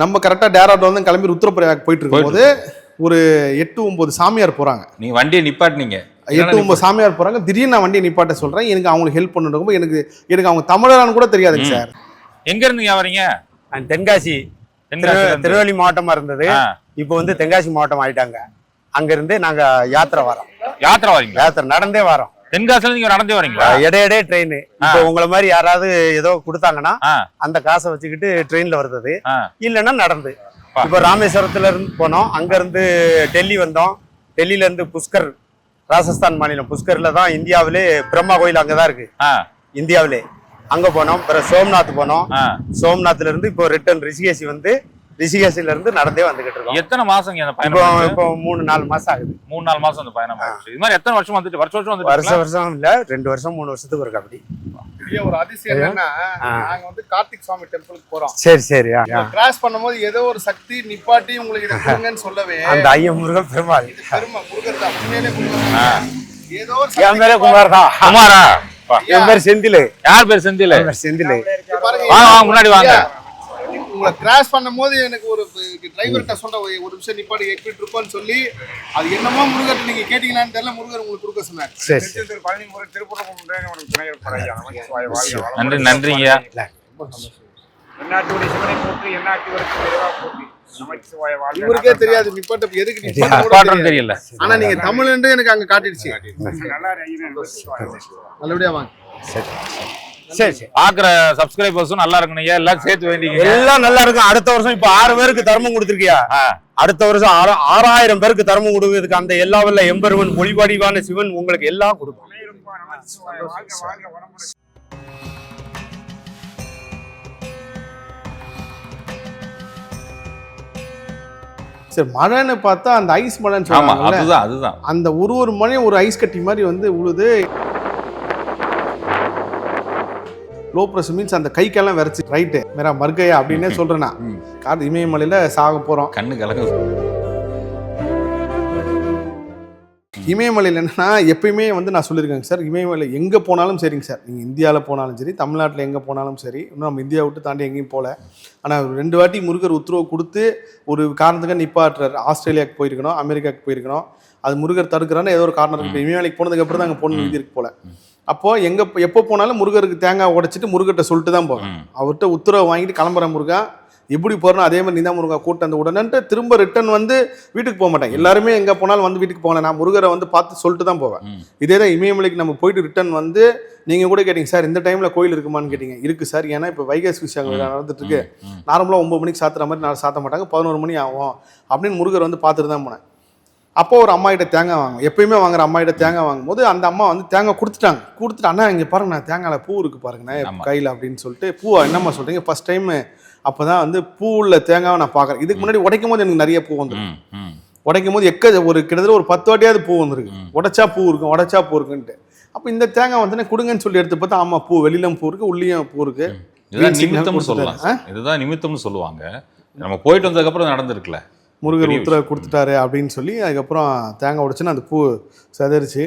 நம்ம கரெக்டாக டேராட் வந்து கிளம்பி ருத்ரப்பிரயாக் போயிட்டு இருக்கும்போது ஒரு எட்டு ஒன்பது சாமியார் போறாங்க. நீங்க வண்டியை நிப்பாட்டினீங்க. எட்டு ஒன்பது சாமியார் போறாங்க. திடீர்னு நான் வண்டியை நிப்பாட்ட சொல்றேன். எனக்கு அவங்களுக்கு ஹெல்ப் பண்ணணும் எனக்கு எனக்கு அவங்க தமிழரான்னு கூட தெரியாதுங்க. சார். எங்க இருந்தீங்க வரீங்க? நான் தென்காசி. திருவள்ளி மாவட்டமா இருந்தது. இப்போ வந்து தென்காசி மாவட்டம் ஆயிட்டாங்க. அங்க இருந்து நாங்க யாத்திரை வரோம். யாத்திரை வரீங்களா? யாத்திரை நடந்தே வரோம். தென்காசில நீங்க நடந்தே வரீங்களா இடையிடையே ட்ரெயின் இப்போ உங்களை மாதிரி யாராவது ஏதோ கொடுத்தாங்கன்னா அந்த காசை வச்சுக்கிட்டு ட்ரெயின்ல வருது இல்லைன்னா நடந்து. இப்போ ராமேஸ்வரத்துல இருந்து போனோம். அங்க இருந்து டெல்லி வந்தோம். டெல்லியில இருந்து புஷ்கர் ராஜஸ்தான் மாநிலம். புஷ்கர்ல தான் இந்தியாவிலே பிரம்மா கோயில் அங்கதான் இருக்கு. இந்தியாவிலே. அங்க போனோம். அப்புறம் சோம்நாத் போனோம். சோம்நாத்ல இருந்து இப்போ ரிட்டர்ன் ரிஷிகேசி வந்து ரிஷிகேசில இருந்து நடந்தே வந்துகிட்டு இருக்கோம். எத்தனை மாசங்க அந்த பயணம் இப்போ மூணு நாலு மாசம் ஆகுது. மூணு நாலு மாசம் அந்த பயணம் ஆயிடுச்சு இது மாதிரி எத்தனை வருஷம் வந்துட்டு? வருஷம் வருஷம் வந்துட்டு வருஷம் வருஷம் இல்ல ரெண்டு வருஷம் மூணு வருஷத்துக்கு ஒரு அப்படி பெரிய ஒரு அதிசயம் என்னன்னா. நாங்க வந்து கார்த்திக் சுவாமி டெம்பிளுக்கு போறோம். சரி சரி. கிராஸ் பண்ணும்போது ஏதோ ஒரு சக்தி நிப்பாட்டி உங்களுக்கு இதை கொடுங்கன்னு சொல்லவே அந்த ஐய முருகன் பெருமாள். பெருமை முருகர் தான். உண்மையிலே முருகர். ஏதோ ஒரு என் பேரே குமார் தான். குமாரா. என் பேர் செந்திலு. யார் பேர் செந்தில்? செந்திலு. வாங்க முன்னாடி வாங்க. உங்களை கிராஸ் பண்ணும்போது எனக்கு ஒரு டிரைவர்கிட்ட சொல்ற ஒரு ஒரு நிமிஷம் நிப்பாடி எப்படி இருப்போம்னு சொல்லி அது என்னமோ முருகர் நீங்க கேட்டீங்களான்னு தெரியல முருகர் உங்களுக்கு கொடுக்க சொன்னார். சரி பழனி முறை திருப்பூர். நன்றி நன்றிங்க எந்நாட்டுடைய சிவனை வரைக்கும் நிறைவா வாழ்க. இவருக்கே தெரியாது. நிப்பாட்ட எதுக்கு நிப்பாட்ட கூட பாட்டம் தெரியாது. தெரியல. ஆனா நீங்க தமிழ்ன்ட்டு எனக்கு அங்க காட்டிடுச்சு. நல்லா இரு ஐயனே, நமச்சிவாய. நல்லபடியா வாங்க. சரி. சரி சரி. பாக்குற சப்ஸ்கிரைபர்ஸும் நல்லா இருக்கணும் எல்லாம் சேர்த்து வேண்டிங்க எல்லாம் நல்லா இருக்கும். அடுத்த வருஷம் இப்ப ஆறு பேருக்கு தர்மம் கொடுத்துருக்கியா. அடுத்த வருஷம் ஆறு- ஆறாயிரம் பேருக்கு தர்மம் கொடுக்கிறதுக்கு அந்த எல்லா வல்ல எம்பெருவன் மொழிவடிவான சிவன் உங்களுக்கு எல்லாம் கொடுக்கும் சரி மழைன்னு பார்த்தா அந்த ஐஸ் மழைன்னு ஆமா சொல்லுவாங்கல்ல அதுதான் அதுதான். அந்த ஒரு ஒரு மழையும் ஒரு ஐஸ் கட்டி மாதிரி வந்து உழுது. லோ ப்ரெஷர் மீன்ஸ் அந்த கைக்கெல்லாம் விரைச்சு. ரைட்டு மேரா மர்கையா அப்படின்னே சொல்றேன்? நான் இமயமலையில சாக போறோம். கண்ணு கலங்குது இமயமலையில் என்னன்னா எப்பயுமே வந்து நான் சொல்லியிருக்கேங்க சார் இமயமலை எங்கே போனாலும் சரிங்க சார். நீங்கள் இந்தியாவில் போனாலும் சரி தமிழ்நாட்டில் எங்கே போனாலும் சரி இன்னும் நம்ம இந்தியா விட்டு தாண்டி எங்கேயும் போகல ஆனால் ரெண்டு வாட்டி முருகர் உத்தரவு கொடுத்து ஒரு காரணத்துக்காக நிப்பாட்டுறாரு. ஆஸ்திரேலியாவுக்கு போயிருக்கணும் அமெரிக்காவுக்கு போயிருக்கணும். அது முருகர் தடுக்கிறான்னு ஏதோ ஒரு காரணம் இருக்கு. இமயமலைக்கு போனதுக்கு அப்புறம் தான் அங்கே போகணும் விதி இருக்கு போல. அப்போ எங்க எப்போ போனாலும் முருகருக்கு தேங்காய் உடைச்சிட்டு முருகர்கிட்ட சொல்லிட்டு தான் போவேன். அவர்கிட்ட உத்தரவு வாங்கிட்டு கிளம்புறேன் முருகா. எப்படி போறனோ அதே மாதிரி நீ தான் முருகா கூட்டு அந்த உடனே திரும்ப ரிட்டர்ன் வந்து வீட்டுக்கு போக மாட்டேன். எல்லாருமே எங்க போனாலும் வந்து வீட்டுக்கு போகல நான் முருகரை வந்து பார்த்து சொல்லிட்டு தான் போவேன். இதே தான் இமயமலைக்கு நம்ம போயிட்டு ரிட்டர்ன் வந்து நீங்க கூட கேட்டீங்க சார் இந்த டைம்ல கோயில் இருக்குமான்னு கேட்டீங்க. இருக்கு சார். ஏன்னா இப்போ வைகாசி விஷயம் நடந்துட்டு இருக்கு. நார்மலாக ஒன்பது மணிக்கு சாத்துற மாதிரி நான் சாத்த மாட்டாங்க. பதினோரு மணி ஆகும் அப்படின்னு முருகர் வந்து பார்த்துட்டு தான் போனேன். அப்போ ஒரு அம்மா கிட்ட தேங்காய் வாங்க எப்பயுமே வாங்குற அம்மா கிட்ட தேங்காய் வாங்கும்போது அந்த அம்மா வந்து தேங்காய் கொடுத்துட்டாங்க. கொடுத்துட்டு அண்ணா இங்கே பாருங்க நான் தேங்காயில் பூ இருக்கு பாருங்கண்ணா. கையில் அப்படின்னு சொல்லிட்டு பூவா என்னம்மா சொல்றீங்க? ஃபர்ஸ்ட் டைம் அப்போ தான் வந்து பூ உள்ள தேங்காவை நான் பார்க்குறேன். இதுக்கு முன்னாடி உடைக்கும் போது எனக்கு நிறைய பூ வந்துடும். உடைக்கும் போது எக்க ஒரு கிட்டத்தட்ட ஒரு பத்து வாட்டியாவது பூ வந்திருக்கு. உடைச்சா பூ இருக்கும் உடைச்சா பூ இருக்குன்ட்டு. அப்போ இந்த தேங்காய் வந்து கொடுங்கன்னு சொல்லி எடுத்து பார்த்தா ஆமா பூ வெளியிலும் பூ இருக்கு உள்ளேயும் பூ இருக்கு. இதுதான் நிமித்தம்னு. சொல்லலாம். இதுதான் நிமித்தம்னு சொல்லுவாங்க. நம்ம போயிட்டு வந்ததுக்கு அப்புறம் நடந்திருக்குல்ல முருகர் உத்தரவு கொடுத்துட்டாரு அப்படின்னு சொல்லி அதுக்கப்புறம் தேங்காய் உடைச்சுன்னு அந்த பூ செதறிச்சு.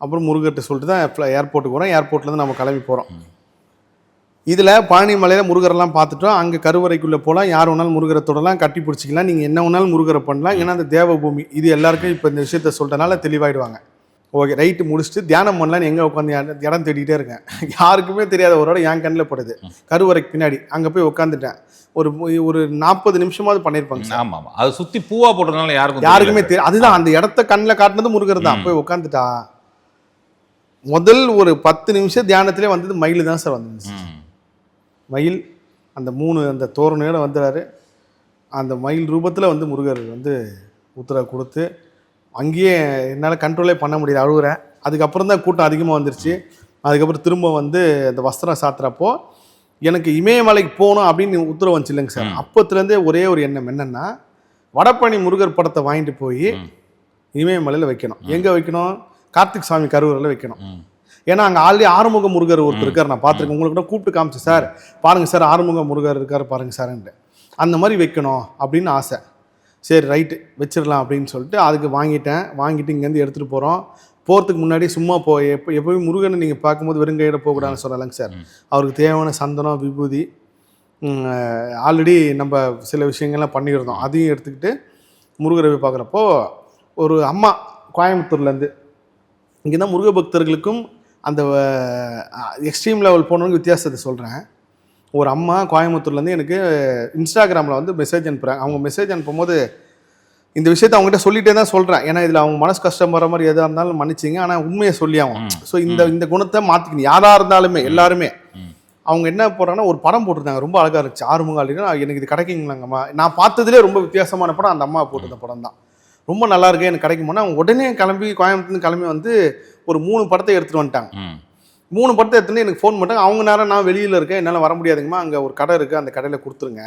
அப்புறம் முருகர்கிட்ட சொல்லிட்டு தான் ஏர்போர்ட்டுக்கு போகிறோம் ஏர்போர்ட்லேருந்து நம்ம கிளம்பி போகிறோம் இதில் பழனி மலையில் முருகரெல்லாம் பார்த்துட்டோம். அங்கே கருவறைக்குள்ளே போகலாம் யார் வேணாலும் முருகரை தொடலாம். கட்டி பிடிச்சிக்கலாம். நீங்கள் என்ன வேணாலும் முருகரை பண்ணலாம். ஏன்னா அந்த தேவபூமி இது எல்லாருக்கும் இப்போ இந்த விஷயத்த சொல்லிட்டனால தெளிவாயிடுவாங்க. ஓகே ரைட்டு முடிச்சுட்டு தியானம் பண்ணலான்னு எங்கே உட்காந்து இடம் தேடிட்டே இருக்கேன். யாருக்குமே தெரியாத ஒரு இடம் என் கண்ணில் படுது. கருவறைக்கு பின்னாடி. அங்கே போய் உட்காந்துட்டேன் ஒரு ஒரு நாற்பது நிமிஷமாவது பண்ணியிருப்பாங்க சார். ஆமா ஆமா. அது சுத்தி பூவா போட்டதுனால யாருக்கும் யாருக்குமே. தெரியும் அதுதான் அந்த இடத்த கண்ணில் காட்டினது முருகர் தான். போய் உட்காந்துட்டா முதல் ஒரு பத்து நிமிஷம் தியானத்திலே வந்தது மயில் தான் சார் வந்துச்சு ம். மயில் அந்த மூணு அந்த தோரணையோட வந்துறாரு. அந்த மயில் ரூபத்தில் வந்து முருகர் வந்து உத்தரவு கொடுத்து அங்கேயே என்னால் கண்ட்ரோலே பண்ண முடியல அழுகுறேன். அதுக்கப்புறம் தான் கூட்டம் அதிகமாக வந்துருச்சு. அதுக்கப்புறம் திரும்ப வந்து அந்த வஸ்திரம் சாத்துறப்போ எனக்கு இமயமலைக்கு போகணும் அப்படின்னு உத்தரவு வந்துச்சு இல்லைங்க சார். அப்போத்துலேருந்தே ஒரே ஒரு எண்ணம் என்னென்னா வடபழனி முருகர் படத்தை வாங்கிட்டு போய். இமயமலையில் வைக்கணும். எங்கே வைக்கணும்? கார்த்திக் சாமி கருவறையில் வைக்கணும். ஏன்னா அங்கே ஆல்ரெடி ஆறுமுக முருகர் ஒருத்தர் இருக்கார் நான் பார்த்துருக்கேன். உங்களுக்கு கூட கூப்பிட்டு காமிச்சு சார். பாருங்க சார் ஆறுமுக முருகர் இருக்கார் பாருங்க சார்ன்ட்டு அந்த மாதிரி வைக்கணும் அப்படின்னு ஆசை. சரி ரைட்டு வச்சிடலாம் அப்படின்னு சொல்லிட்டு அதுக்கு வாங்கிட்டேன். வாங்கிட்டு இங்கேருந்து எடுத்துகிட்டு போகிறோம் போகிறதுக்கு முன்னாடி சும்மா போ எப்போ எப்போயும் முருகனை நீங்கள் பார்க்கும்போது வெறுங்கையோட போகக்கூடாதுன்னு சொல்லலைங்க சார். அவருக்கு தேவையான சந்தனம் விபூதி ஆல்ரெடி நம்ம சில விஷயங்கள்லாம் பண்ணியிருந்தோம். அதையும் எடுத்துக்கிட்டு முருகரை போய் பார்க்குறப்போ ஒரு அம்மா கோயம்புத்தூர்லேருந்து இங்கே தான் முருக பக்தர்களுக்கும் அந்த எக்ஸ்ட்ரீம் லெவல் போனவங்க வித்தியாசத்தை சொல்கிறேன் ஒரு அம்மா கோயம்புத்தூர்லேருந்து எனக்கு இன்ஸ்டாகிராமில் வந்து மெசேஜ் அனுப்புகிறாங்க அவங்க மெசேஜ் அனுப்பும்போது இந்த விஷயத்தை அவங்ககிட்ட சொல்லிட்டே தான் சொல்கிறேன் ஏன்னா இதில் அவங்க மனசு கஷ்டம் வர மாதிரி எதாக இருந்தாலும் மன்னிச்சிங்க. ஆனால் உண்மையை சொல்லி ஆகும் ஸோ இந்த இந்த குணத்தை மாற்றிக்கணும் யாராக இருந்தாலுமே எல்லாருமே. அவங்க என்ன போடுறாங்கன்னா ஒரு படம் போட்டிருந்தாங்க. ரொம்ப அழகாக இருந்துச்சு. ஆறுமுகாலினா எனக்கு இது கிடைக்குங்களாங்கம்மா. நான் பார்த்ததுலேயே ரொம்ப வித்தியாசமான படம். அந்த அம்மா போட்டிருந்த படம் தான் ரொம்ப நல்லா இருக்கு. எனக்கு கிடைக்குமோனா அவங்க உடனே கிளம்பி கோயம்புத்தூர்ந்து கிளம்பி வந்து ஒரு மூணு படத்தை எடுத்துகிட்டு வந்துட்டாங்க. மூணு படத்தை எடுத்துன்னு எனக்கு ஃபோன் பண்ணிட்டாங்க. அவங்க நேரம் நான் வெளியில் இருக்கேன். என்னால் வர முடியாதுங்கம்மா. அங்கே ஒரு கடை இருக்குது அந்த கடையில் கொடுத்துருங்க.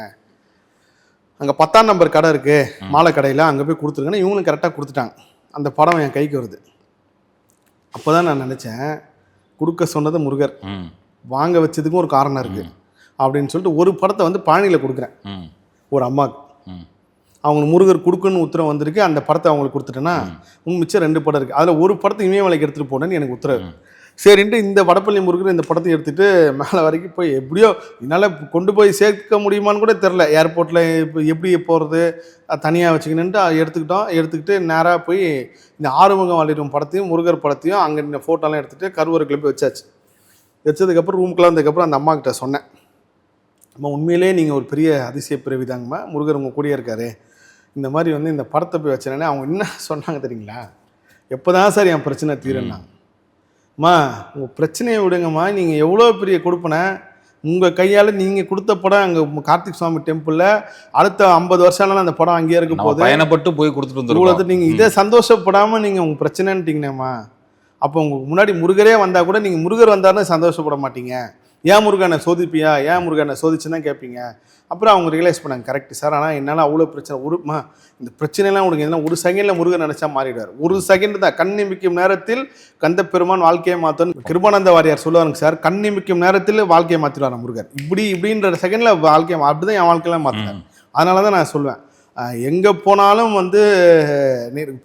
அங்கே பத்தாம் நம்பர் கடை இருக்குது மாலை கடையில் அங்கே போய் கொடுத்துருங்கன்னு இவங்களும் கரெக்டாக கொடுத்துட்டாங்க. அந்த படம் என் கைக்கு வருது. அப்போ தான் நான் நினச்சேன் கொடுக்க சொன்னது முருகர். வாங்க வச்சதுக்கும் ஒரு காரணம் இருக்குது அப்படின்னு சொல்லிட்டு ஒரு படத்தை வந்து பழனியில் கொடுக்குறேன். ஒரு அம்மாவுக்கு ம். அவங்களுக்கு முருகர் கொடுக்கணும்னு உத்தரவு வந்திருக்கு. அந்த படத்தை அவங்களுக்கு கொடுத்துட்டேன்னா மிச்சம் ரெண்டு படம் இருக்குது அதில் ஒரு படத்தை இமயமலைக்கு எடுத்துகிட்டு போனேன்னு எனக்கு உத்தரவு. சரின்ட்டு இந்த வடப்பள்ளி முருகன் இந்த படத்தை எடுத்துகிட்டு மேலே வரைக்கும் போய் எப்படியோ என்னால் கொண்டு போய் சேர்க்க முடியுமான்னு கூட தெரில ஏர்போர்ட்டில் இப்போ எப்படி போகிறது தனியாக வச்சுக்கணுன்ட்டு எடுத்துக்கிட்டோம். எடுத்துக்கிட்டு நேராக போய் இந்த ஆறுமுகம் வாழிடும் படத்தையும் முருகர் படத்தையும் அங்கே இந்த ஃபோட்டோலாம் எடுத்துகிட்டு கருவறை கிளம்பி வச்சாச்சு. வச்சதுக்கப்புறம் ரூமுக்குலாம் வந்ததுக்கப்புறம் அந்த அம்மா கிட்ட சொன்னேன். அம்மா உண்மையிலே நீங்கள் ஒரு பெரிய அதிசய பிறவிதாங்கம்மா முருகர் உங்கள் கூடயே இருக்காரு. இந்த மாதிரி வந்து இந்த படத்தை போய் வச்சேனே. அவங்க என்ன சொன்னாங்க தெரியுங்களா? எப்போ தான் சார் என் பிரச்சனை தீருன்னாங்க அம்மா உங்கள் பிரச்சனையை விடுங்கம்மா. நீங்கள் எவ்வளோ பெரிய கொடுப்பனை? உங்கள் கையால் நீங்கள் கொடுத்த படம் அங்கே கார்த்திக் சுவாமி டெம்பிளில் அடுத்த ஐம்பது வருஷம் ஆனாலும் அந்த படம் அங்கேயே இருக்க போகுது. பயணப்பட்டு போய் கொடுத்துட்டு வந்துருக்கோம். நீங்கள் இதை சந்தோஷப்படாமல் நீங்கள் உங்கள் பிரச்சனைன்ட்டீங்கண்ணேம்மா அப்போ உங்களுக்கு முன்னாடி முருகரே வந்தால் கூட நீங்கள் முருகர் வந்தாருன்னு சந்தோஷப்பட மாட்டீங்க. ஏன் முருகனை சோதிப்பியா? ஏன் முருகனை சோதிச்சுன்னு தான் கேட்பீங்க அப்புறம் அவங்க ரியலைஸ் பண்ணாங்க. கரெக்ட் சார் ஆனால் என்னால் அவ்வளோ பிரச்சனை ஒருமா இந்த பிரச்சனைலாம் உங்களுக்கு இதெல்லாம் ஒரு செகண்டில் முருகன் நினச்சா மாறிடுவார். ஒரு செகண்ட் தான். கண் நிமிக்கும் நேரத்தில் கந்த பெருமான் வாழ்க்கையை மாற்றணும் கிருபானந்த வாரியார் சொல்லுவாங்க சார் கண் நிமிக்கும் நேரத்தில் வாழ்க்கையை மாற்றிடுவார் முருகர். இப்படி இப்படின்ற செகண்டில் வாழ்க்கையை அப்படி தான் என் வாழ்க்கையெல்லாம் மாற்றினார் அதனால தான் நான் சொல்லுவேன். எங்கே போனாலும் வந்து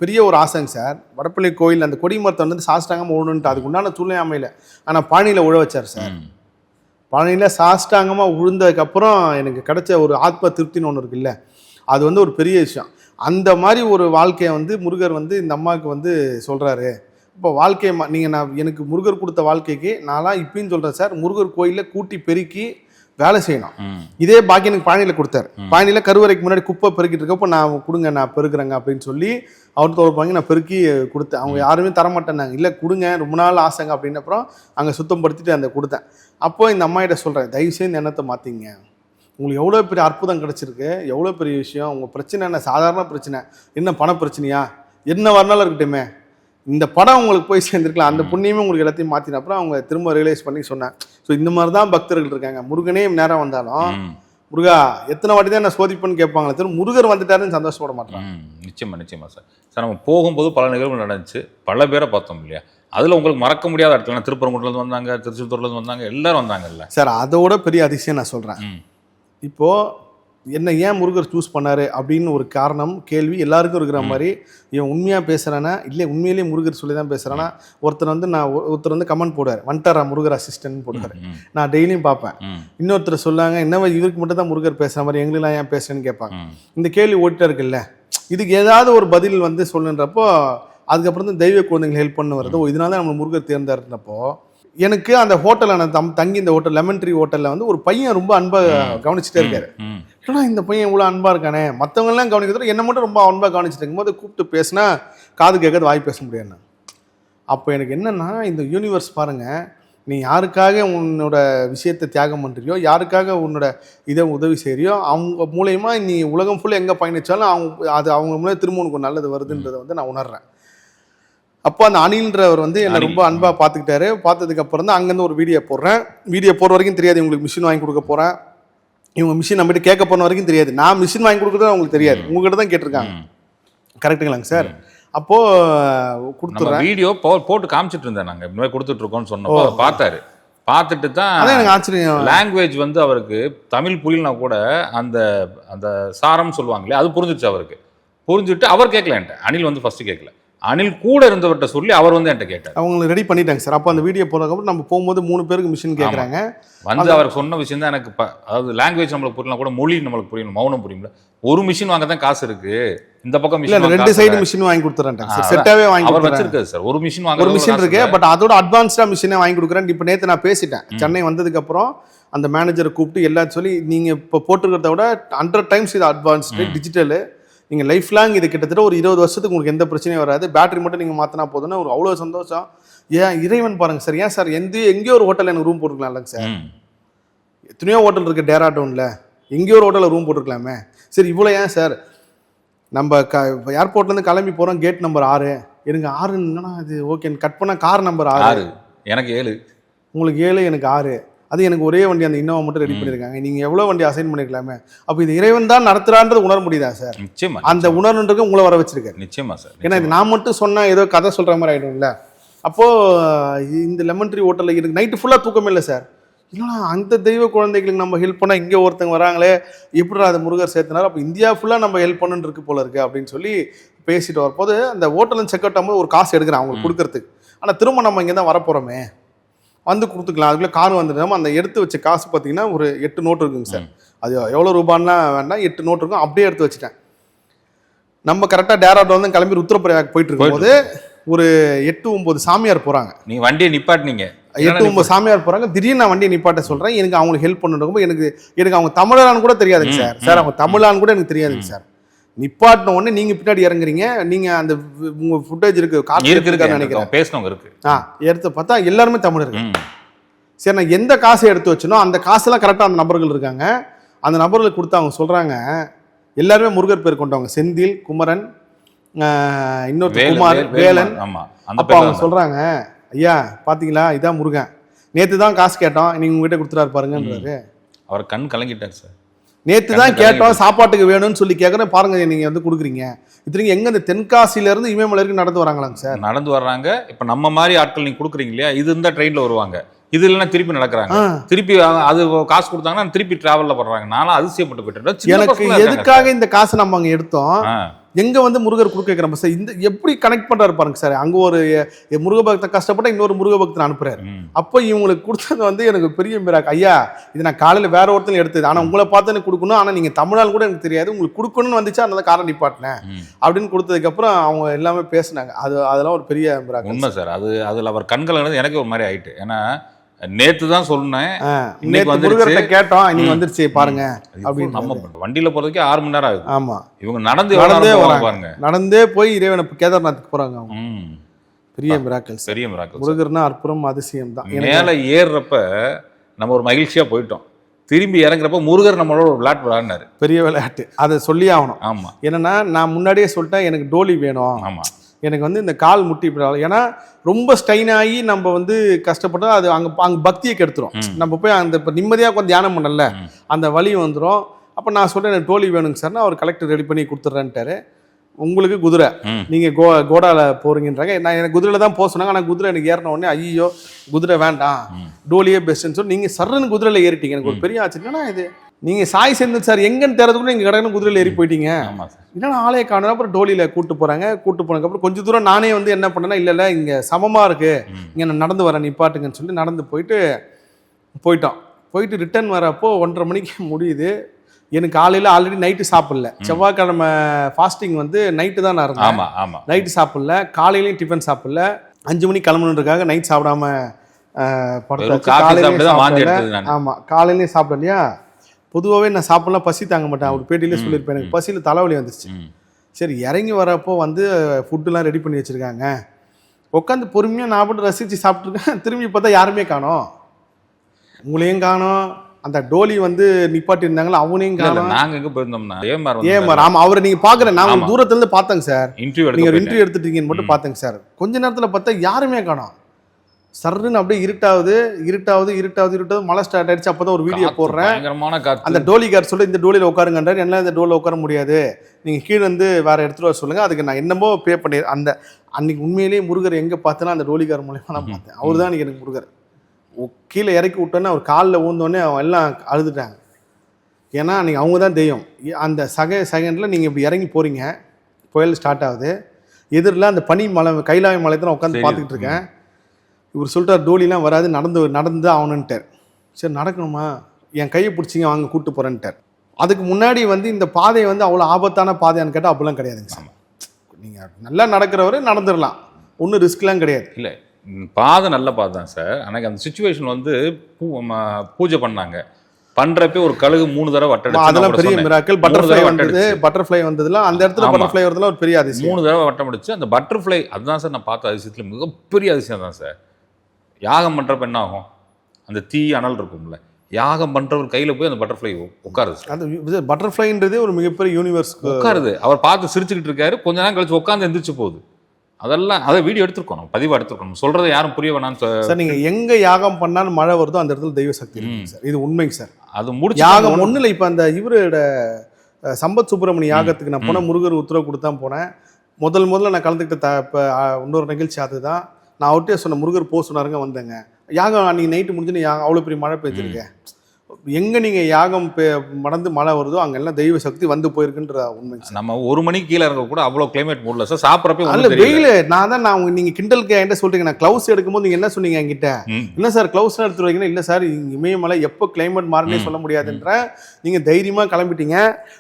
பெரிய ஒரு ஆசைங்க சார். வடப்பள்ளி கோயில் அந்த கொடி மரத்தை வந்து சாஸ்டாங்கமாக ஓடணுன்ட்டு அதுக்கு உண்டான சூழ்நிலை அமையல. ஆனால் பாணியில் உழ வச்சார் சார். பழனியில் சாஷ்டாங்கமாக விழுந்ததுக்கப்புறம் எனக்கு கிடைச்ச ஒரு ஆத்ம திருப்தின்னு ஒன்று இருக்குல்ல அது வந்து ஒரு பெரிய விஷயம். அந்த மாதிரி ஒரு வாழ்க்கையை வந்து முருகர் வந்து இந்த அம்மாவுக்கு வந்து சொல்கிறாரு இப்போ வாழ்க்கையை மா நீங்கள் நான் எனக்கு முருகர் கொடுத்த வாழ்க்கைக்கு நான்லாம் இப்பயும் சொல்கிறேன் சார் முருகர் கோயிலில் கூட்டி பெருக்கி வேலை செய்யணும். இதே பாக்கி எனக்கு பழனியில் கொடுத்தாரு. பழனியில் கருவறைக்கு முன்னாடி குப்பை பெருக்கிட்டு இருக்கப்போ நான் கொடுங்க நான் பெருக்குறேங்க அப்படின்னு சொல்லி அவர்கிட்ட ஒரு வாங்கி நான் பெருக்கி கொடுத்தேன். அவங்க யாருமே தரமாட்டேன்னாங்க இல்லை கொடுங்க ரொம்ப நாள் ஆசைங்க அப்படின்னு அப்புறம் அங்கே சுத்தப்படுத்திட்டு அந்த கொடுத்தேன். அப்போ இந்த அம்மாயிட்ட சொல்கிறேன் தயவுசெய்து இந்த எண்ணத்தை மாற்றிங்க உங்களுக்கு எவ்வளோ பெரிய அற்புதம் கிடச்சிருக்கு எவ்வளோ பெரிய விஷயம் உங்கள் பிரச்சனை என்ன? சாதாரண பிரச்சனை. என்ன பண பிரச்சனையா? என்ன வரனாலும் இருக்கட்டுமே. இந்த படம் உங்களுக்கு போய் சேர்ந்துருக்கலாம். அந்த புண்ணியமே உங்களுக்கு எல்லாத்தையும் மாற்றின அப்புறம் அவங்க திரும்ப ரியலைஸ் பண்ணி சொன்னேன். ஸோ இந்த மாதிரி தான் பக்தர்கள் இருக்காங்க. முருகனே நேரம் வந்தாலும். முருகா எத்தனை வாட்டி தான் நான் சோதிப்பேன்னு கேட்பாங்களே தவிர முருகர் வந்துட்டாருன்னு சந்தோஷப்பட மாட்டாங்க நிச்சயமா நிச்சயமா சார். சார் நம்ம போகும்போது பல நிகழ்வுகள் நடந்துச்சு. பல பேரை பார்த்தோம் இல்லையா? அதுல உங்களுக்கு மறக்க முடியாத இடத்துல திருப்பரங்குன்றத்துல இருந்து வந்தாங்க திருச்செந்தூர்ல இருந்து வந்தாங்க எல்லாரும் வந்தாங்கல்ல? சார் அதோட பெரிய அதிசயம் நான் சொல்கிறேன் ம். இப்போ என்ன ஏன் முருகர் சூஸ் பண்ணாரு அப்படின்னு ஒரு காரணம் கேள்வி எல்லாருக்கும் இருக்கிற மாதிரி இவன் உண்மையாக பேசுகிறானா இல்லை உண்மையிலேயே முருகர் சொல்லி தான் பேசுகிறானா ஒருத்தர் வந்து நான் ஒருத்தர் வந்து கமெண்ட் போடுவார். வந்துட்டாரா முருகர் அசிஸ்டன்ட் போடுவார் ம், நான் டெய்லியும் பார்ப்பேன். இன்னொருத்தர் சொல்லாங்க என்னவா இவருக்கு மட்டும் தான் முருகர் பேசுகிற மாதிரி எங்களுக்கெல்லாம் ஏன் பேசுறேன்னு கேட்பாங்க. இந்த கேள்வி ஓடிட்டே இருக்குல்ல? இதுக்கு ஏதாவது ஒரு பதில் வந்து சொல்லுன்றப்போ அதுக்கப்புறம் தான் தெய்வ குழந்தைகள் ஹெல்ப் பண்ண வருது இதனால தான் நம்ம முருகர் தேர்ந்தெடுத்தப்போ எனக்கு அந்த ஹோட்டலில் நான் தம் தங்கி இந்த ஹோட்டல் லெமன் ட்ரீ ஹோட்டலில் வந்து ஒரு பையன் ரொம்ப அன்பாக கவனிச்சுட்டே இருக்காரு. ஏன்னா இந்த பையன் இவ்வளோ அன்பாக இருக்கானே? மற்றவங்கெல்லாம் கவனிக்கிறது என்ன மட்டும் ரொம்ப அன்பாக கவனிச்சுட்டு இருக்கும்போது கூப்பிட்டு பேசினா காது கேட்கறது வாய் பேச முடியாது அப்போ எனக்கு என்னன்னா இந்த யூனிவர்ஸ் பாருங்க நீ யாருக்காக உன்னோட விஷயத்தை தியாகம் பண்ணுறியோ யாருக்காக உன்னோட இதை உதவி செய்கிறியோ அவங்க மூலயமா நீ உலகம் ஃபுல்லாக எங்கே பயணிச்சாலும் அவங்க அது அவங்க மூலம் திரும்ப உனக்கு நல்லது வருதுன்றதை வந்து நான் உணர்றேன். அப்போ அந்த அனில்ன்றவர் வந்து என்னை. ரொம்ப அன்பாக பார்த்துக்கிட்டாரு பார்த்ததுக்கு அப்புறம் தான் அங்கேருந்து ஒரு வீடியோ போடுறேன். வீடியோ போடுற வரைக்கும் தெரியாது உங்களுக்கு மிஷின் வாங்கி கொடுக்க போகிறேன் இவங்க மிஷின் நம்மகிட்ட கேட்க போன வரைக்கும் தெரியாது. நான் மிஷின் வாங்கி கொடுக்குறது அவங்களுக்கு தெரியாது. உங்ககிட்ட தான் கேட்டிருக்காங்க. கரெக்டுங்களாங்க சார் அப்போ கொடுத்துட்றேன். வீடியோ போட்டு காமிச்சிட்டு இருந்தேன் நாங்க. இந்த மாதிரி கொடுத்துட்டு இருக்கோம்னு அதை பார்த்தாரு. பார்த்துட்டு தான் எனக்கு ஆச்சரியம். லாங்குவேஜ் வந்து அவருக்கு தமிழ் புரியலனா கூட அந்த அந்த சாரம் சொல்லுவாங்களே அது புரிஞ்சிருச்சு அவருக்கு. புரிஞ்சுட்டு அவர் கேட்கல என்கிட்ட. அனில் வந்து ஃபர்ஸ்ட் கேட்கல. அனில் கூட இருந்தவர்கிட்ட சொல்லி அவர் வந்து என்கிட்ட கேட்டார். அவங்களுக்கு ரெடி பண்ணிட்டாங்க சார். அப்போ அந்த வீடியோ போனதுக்கப்புறம் நம்ம போகும்போது மூணு பேருக்கு மிஷின் கேட்குறாங்க வந்து அவர் சொன்ன விஷயம் தான் எனக்கு அதாவது லாங்குவேஜ் நம்மளுக்கு புரியலாம் கூட மொழி நம்மளுக்கு புரியணும் மௌனம் புரியும்ல ஒரு மிஷின் வாங்க தான் காசு இருக்கு. இந்த பக்கம் மிஷின் அந்த ரெண்டு சைடு மிஷின் வாங்கி கொடுத்துறேன் சார். செட்டாவே வாங்கி அவர் வச்சிருக்காரு சார். ஒரு மிஷின் வாங்க ஒரு மிஷின் இருக்கு பட் அதோட அட்வான்ஸ்டா மிஷினே வாங்கி கொடுக்குறேன். இப்போ நேத்து நான் பேசிட்டேன். சென்னை வந்ததுக்கு அப்புறம் அந்த மேனேஜரை கூப்பிட்டு எல்லாத்தையும் சொல்லி நீங்க இப்போ போட்டுருக்கிறத விட ஹண்ட்ரட் டைம்ஸ் இது அட்வான்ஸ்டு டிஜிட்டலு நீங்க லைஃப் லாங் இது கிட்டத்தட்ட ஒரு இருபது வருஷத்துக்கு உங்களுக்கு எந்த பிரச்சனையும் வராது. பேட்டரி மட்டும் நீங்க மாத்தினா போதும்னா ஒரு அவ்வளோ சந்தோஷம். ஏன்? இறைவன் பாருங்க சார் ஏன் சார் எந்த எங்கேயோ ஒரு ஹோட்டல் எனக்கு ரூம் போட்டுருக்கலாம்ல சார் எத்தனையோ ஹோட்டல் இருக்கு டேராடோனில் எங்கேயோ ஒரு ஹோட்டலில் ரூம் போட்டிருக்கலாமே. சரி இவ்வளோ ஏன் சார் நம்ம க ஏர்போர்ட்லேருந்து கிளம்பி போகிறோம் கேட் நம்பர் ஆறு. எனக்கு ஆறு என்னன்னா இது? ஓகே கட் பண்ணால் கார் நம்பர் ஆறு. எனக்கு ஏழு. உங்களுக்கு ஏழு எனக்கு ஆறு. அது எனக்கு ஒரே வண்டி அந்த இன்னோவா மட்டும் ரெடி பண்ணியிருக்காங்க நீங்கள் எவ்வளோ வண்டி அசைன் பண்ணிருக்கலாமே? அப்போ இது இறைவன் தான் நடத்துறான்றது உணர முடியுதா சார்? நிச்சயமா அந்த உணர்வுன்றது உங்களை வர வச்சிருக்காரு. நிச்சயமா சார். ஏன்னா இது நான் மட்டும் சொன்னா ஏதோ கதை சொல்ற மாதிரி ஆயிடும்ல. அப்போ இந்த லெமன் ட்ரீ ஹோட்டலில் இருக்கு. நைட்டு ஃபுல்லாக தூக்கமே இல்லை சார். இல்லைனா அந்த தெய்வ குழந்தைகளுக்கு நம்ம ஹெல்ப் பண்ணால் இங்கே ஒருத்தங்க வராங்களே? எப்படி அதை முருகர் சேர்த்தினார்? அப்போ இந்தியா ஃபுல்லாக நம்ம ஹெல்ப் பண்ணுன்னு இருக்கு போல இருக்கு அப்படின்னு சொல்லி பேசிட்டு வரப்போது அந்த ஹோட்டலில் செக் அவுட் ஆகும்போது ஒரு காசு எடுக்கிறேன் அவங்களுக்கு கொடுக்கறதுக்கு. ஆனால் திரும்ப நம்ம இங்கே தான் வரப்போகிறோமே வந்து கொடுத்துக்கலாம். அதுக்குள்ளே கார் வந்துடும் அந்த எடுத்து வச்ச காசு பார்த்தீங்கன்னா ஒரு எட்டு நோட்டு இருக்குங்க சார். அது எவ்வளோ ரூபான்னா வேண்டாம் எட்டு நோட்டு இருக்கும். அப்படியே எடுத்து வச்சுட்டேன். நம்ம கரெக்டாக டேராட் வந்து கிளம்பி ருத்ரப்பிரயாக் போயிட்டு இருக்கும்போது ஒரு எட்டு ஒன்பது சாமியார் போகிறாங்க நீங்க வண்டியை நிப்பாட்டினீங்க. எட்டு ஒன்பது சாமியார் போகிறாங்க திடீர்னு நான் வண்டியை நிப்பாட்ட சொல்கிறேன் எனக்கு அவங்களுக்கு ஹெல்ப் பண்ணணும் எனக்கு எனக்கு அவங்க தமிழான்னு கூட தெரியாதுங்க சார். சார் அவங்க தமிழான்னு கூட எனக்கு தெரியாதுங்க சார். நிப்பாட்டின உடனே நீங்கள் பின்னாடி இறங்குறீங்க. நீங்கள் அந்த உங்க ஃபுட்டேஜ் இருக்கு இருக்கு இருக்கான்னு நினைக்கிறேன். பேசினவங்க இருக்கு. ஆ எடுத்து பார்த்தா எல்லாருமே தமிழ் இருக்கு ம். சரி நான் எந்த காசை எடுத்து வச்சனோ அந்த காசெல்லாம் கரெக்டாக அந்த நபர்கள் இருக்காங்க. அந்த நபர்களுக்கு கொடுத்து அவங்க சொல்கிறாங்க எல்லாருமே முருகர் பேர் கொண்டவங்க. செந்தில் குமரன் இன்னொருத்தர் குமார் வேல்- வேலன். அப்போ அவங்க சொல்கிறாங்க ஐயா பார்த்தீங்களா இதான் முருகன். நேற்று தான் காசு கேட்டோம் நீங்கள் உங்ககிட்ட கொடுத்துட்டாரு பாருங்கன்றாரு. அவர் கண் கலங்கிட்டார் சார். நேற்று தான் கேட்டோம் சாப்பாட்டுக்கு வேணும்னு சொல்லி கேட்குறேன் பாருங்க நீங்கள் வந்து கொடுக்குறீங்க. இத்தனைக்கு எங்கே இந்த தென்காசியிலேருந்து இமயமலை வரைக்கும் நடந்து வராங்களாங்க சார்? நடந்து வர்றாங்க. இப்ப நம்ம மாதிரி ஆட்கள் நீங்க கொடுக்குறீங்க இல்லையா? இது இருந்தா ட்ரெயின்ல வருவாங்க. இது இல்லைன்னா திருப்பி நடக்கிறாங்க. திருப்பி அது காசு கொடுத்தாங்கன்னா திருப்பி டிராவல்ல பண்றாங்க நானும் அதிசயப்பட்டு போயிட்டேன். சின்ன எனக்கு எதுக்காக இந்த காசை நம்ம அங்கே எடுத்தோம். எங்க வந்து முருகர் கொடுக்க வைக்கிறோம் சார் இந்த எப்படி கனெக்ட் பண்றாரு பாருங்க சார். அங்க ஒரு முருக பக்தன் கஷ்டப்பட்ட இன்னொரு முருக பக்தன் அனுப்புறாரு. அப்போ இவங்களுக்கு கொடுத்தது வந்து எனக்கு பெரிய மிராக் ஐயா இது நான் காலையில வேற ஒருத்தன் எடுத்தது. ஆனா உங்களை பார்த்து எனக்கு கொடுக்கணும். ஆனா நீங்க தமிழ்நாள் கூட எனக்கு தெரியாது. உங்களுக்கு கொடுக்கணும்னு வந்துச்சு அதனால காரை நிப்பாட்டினேன். அப்படின்னு கொடுத்ததுக்கு அப்புறம் அவங்க எல்லாமே பேசுனாங்க. அது அதெல்லாம் ஒரு பெரிய மிராக் உண்மை சார். அது அதுல அவர் கண்கள் எனக்கு ஒரு மாதிரி ஆயிட்டு. ஏன்னா நேத்து தான் சொன்னேன் இன்னைக்கு. முருகர்கிட்ட கேட்டோம் இன்னைக்கு. வந்துருச்சு பாருங்க அப்படின்னு நம்ம வண்டியில போறதுக்கே ஆறு மணி நேரம் ஆகுது. ஆமா. இவங்க நடந்து போவாங்க வராங்க பாருங்க. நடந்தே போய் இறைவனை கேதார்நாத்துக்கு போறாங்க அவங்க. பெரிய மிராக்கல்ஸ் பெரிய மிராக்கள் முருகர்னா அற்புதம் அதிசயம் தான். மேல ஏறுறப்ப நம்ம ஒரு மகிழ்ச்சியா போயிட்டோம். திரும்பி இறங்குறப்ப முருகர் நம்மளோட ஒரு விளையாட்டு விளையாடினாரு. பெரிய விளையாட்டு. அதை சொல்லி ஆகணும். ஆமா. என்னன்னா நான் முன்னாடியே சொல்லிட்டேன் எனக்கு டோலி வேணும். ஆமா. எனக்கு வந்து இந்த கால் முட்டி இப்படி. ஏன்னா ரொம்ப ஸ்டைன் ஆகி நம்ம வந்து கஷ்டப்பட்டா அது அங்கே அங்கே பக்தியை கெடுத்துரும். நம்ம போய் அந்த இப்போ நிம்மதியாக உட்காந்து தியானம் பண்ணல. அந்த வலி வந்துடும் அப்போ நான் சொல்கிறேன் எனக்கு டோலி வேணுங்க சார்னா அவர் கலெக்டர் ரெடி பண்ணி கொடுத்துட்றேன்ட்டாரு உங்களுக்கு குதிரை. நீங்கள் கோ கோடால போகிறீங்கன்றாங்க நான் எனக்கு குதிரையில் தான் போக சொன்னாங்க. ஆனால் குதிரை எனக்கு ஏறின உடனே ஐயோ குதிரை வேண்டாம். டோலியே பெஸ்ட்டுன்னு சொல்லி நீங்கள் சர்றன்னு குதிரையில் ஏறிட்டீங்க. எனக்கு ஒரு பெரிய ஆச்சுன்னா இது? நீங்கள் சாய் சேர்ந்து சார் எங்கன்னு தேர்றதுக்குள்ள நீங்கள் கடற்கன்னு குதிரையில் ஏறி போயிட்டீங்க. ஆமா சார். என்னடா ஆளே காணும். அப்புறம் டோலியில் கூட்டு போகிறாங்க கூட்டு போனதுக்கப்புறம் கொஞ்சம் தூரம் நானே வந்து என்ன பண்ணேன்னா இல்லை இல்லை இங்கே சமமாக இருக்குது. இங்கே நான் நடந்து வரேன் நிப்பாட்டுங்கன்னு சொல்லி நடந்து போயிட்டு போயிட்டோம். போயிட்டு ரிட்டர்ன் வரப்போ ஒன்றரை மணிக்கு முடியுது. எனக்கு காலையில் ஆல்ரெடி நைட்டு சாப்பிடல. செவ்வாய்க்கிழமை ஃபாஸ்டிங் வந்து நைட்டு தான் நான் இருந்தேன். ஆமா ஆமா. நைட்டு சாப்பிடல. காலையிலையும் டிஃபன் சாப்பிடல. அஞ்சு மணிக்கு கிளம்பணுன்றக்காக நைட் சாப்பிடாம அஹ், படுத்தாச்சு. வெறும் காபி காலையிலயும் சாப்பிட்டு தான் வாந்தி சாப்பிடல. எடுத்தது நான். ஆமா காலையிலயும் சாப்பிடலையா? பொதுவாகவே நான் சாப்பிடலாம் பசி தாங்க மாட்டேன். அவர் பேட்டியிலே சொல்லியிருப்பேன் எனக்கு. பசியில் தலைவலி வந்துருச்சு. ம். சரி இறங்கி வரப்போ வந்து ஃபுட்டுலாம் ரெடி பண்ணி வச்சிருக்காங்க. உட்காந்து பொறுமையாக நான் மட்டும் ரசித்து சாப்பிட்ருக்கேன் திரும்பி பார்த்தா யாருமே காணோம். உங்களையும் காணோம். அந்த டோலி வந்து நிப்பாட்டி இருந்தாங்களா அவனையும் காணோம். நாங்க எங்க போயிருந்தோம்னா ஏமார் ஏன் மார் ஆமா அவரை நீங்க பாக்குறேன் நான் ஆமா. தூரத்துல இருந்து பார்த்தேங்க சார். இன்டர்வியூ நீங்க எடுக்க இன்டர்வியூ எடுத்துட்டீங்கன்னு மட்டும் பார்த்தேங்க சார். கொஞ்ச நேரத்துல பார்த்தா யாருமே காணோம். சர்ன்னு அப்படியே இருட்டாவது இருட்டாவது இருட்டாவது இருட்டாவது மழை ஸ்டார்ட் ஆயிடுச்சு அப்பதான் ஒரு வீடியோ போடுறேன். அந்த டோலிக்கார் சொல்லி இந்த டோலியில் உட்காருங்கன்றார். என்ன இந்த டோலில் உட்கார முடியாது? நீங்கள் கீழே வந்து வேற எடுத்துட்டு வர சொல்லுங்க. அதுக்கு நான் என்னமோ பே பண்ணி அந்த அன்னைக்கு உண்மையிலேயே முருகர் எங்கே பார்த்தேன்னா அந்த டோலிக்கார் மூலியமா நான் பார்த்தேன். அவர் தான் எனக்கு முருகர். கீழே இறக்கி விட்டோன்னே அவர் காலில் ஊந்தோடனே அவன் எல்லாம் அழுதுட்டாங்க. ஏன்னா நீங்கள் அவங்க தான் தெய்வம் அந்த சக செகண்டில் நீங்கள் இப்படி இறங்கி போகிறீங்க புயல் ஸ்டார்ட் ஆகுது. எதிரில் அந்த பனி மலை கைலாய மலை தான் உட்காந்து. பார்த்துக்கிட்டு இருக்கேன். இவர் சொல்லிட்டார் டோலிலாம் வராது நடந்து நடந்து ஆகணுன்ட்டார் சரி நடக்கணுமா? என் கையை பிடிச்சிங்க வாங்க கூட்டு போகிறேன்ட்டார் அதுக்கு முன்னாடி வந்து இந்த பாதை வந்து அவ்வளோ ஆபத்தான பாதையான்னு கேட்டால் அப்படிலாம் கிடையாதுங்க சார். நீங்கள் நல்லா நடக்கிறவரு நடந்துடலாம். ஒன்றும் ரிஸ்க்லாம் கிடையாது. இல்லை பாதை நல்ல பாதை தான் சார். அன்னைக்கு அந்த சுச்சுவேஷன் வந்து பூ பூஜை பண்ணாங்க. பண்றப்ப ஒரு கழுகு மூணு தடவை நான் அதெல்லாம் பெரிய. மிராக்கள் பட்டர்ஃப்ளை வந்தது. பட்டர்ஃப்ளை வந்ததுல அந்த இடத்துல. பட்டர்ஃப்ளை வரதுல ஒரு பெரிய அதிசயம். மூணு தடவை வட்டம் அடிச்சு அந்த பட்டர்ஃப்ளை அதுதான் சார் நான் பார்த்த அதிசயத்துல மிகப்பெரிய அதிசயம் தான் சார். யாகம் பண்றப்ப என்ன ஆகும் அந்த தீ அனல் இருக்கும்ல. யாகம் பண்றவர் கையில போய் அந்த பட்டர்ஃப்ளை உட்காருது. அந்த பட்டர்ஃப்ளைன்றதே ஒரு மிகப்பெரிய யூனிவர்ஸ் உட்காருது. அவர் பார்த்து சிரிச்சுக்கிட்டு இருக்காரு. கொஞ்ச நேரம் கழிச்சு உட்காந்து எந்திரிச்சு போகுது. அதெல்லாம் அதை வீடியோ எடுத்திருக்கோம் நம்ம பதிவா எடுத்திருக்கோம் நம்ம சொல்றதை யாரும் புரிய வேணாம்னு சார் நீங்க எங்க யாகம் பண்ணாலும் மழை வருதோ அந்த இடத்துல தெய்வ சக்தி. சார். இது உண்மைங்க சார். அது முடிச்சு யாகம் ஒண்ணுல இப்ப அந்த இவரோட சம்பத் சுப்பிரமணிய யாகத்துக்கு நான் போன முருகர் உத்தரவு கொடுத்து தான் போனேன். முதல் முதல்ல நான் கலந்துக்கிட்ட த இப்போ இன்னொரு நிகழ்ச்சி அதுதான். நான் அவர்கிட்டே சொன்ன முருகர் போ சொன்னாருங்க வந்தேங்க. யாகம் அன்னைக்கு நைட்டு முடிஞ்சுன்னு யாகம் அவ்வளோ பெரிய மழை பெய்ஞ்சிருக்கு. எங்க நீங்க யாகம் மடந்து மழை வருதோ அங்கெல்லாம் தெய்வ சக்தி வந்து போயிருக்குன்ற உண்மை. நம்ம ஒரு மணிக்கு கீழே இருக்க கூட அவ்வளவு கிளைமேட் மூடல சார் சாப்பிட்றப்ப அல்ல வெயில் நான் தான் நான் உங்க- நீங்க கிண்டலுக்கு என்கிட்ட சொல்றீங்க நான் க்ளவுஸ் எடுக்கும்போது நீங்க என்ன சொன்னீங்க என்கிட்ட. என்ன சார் க்ளவுஸ் எடுத்து வைக்கணும் இல்லை சார் இங்க இமயமலை எப்போ கிளைமேட் மாறுனே. சொல்ல முடியாதுன்ற நீங்கள் தைரியமாக கிளம்பிட்டீங்க.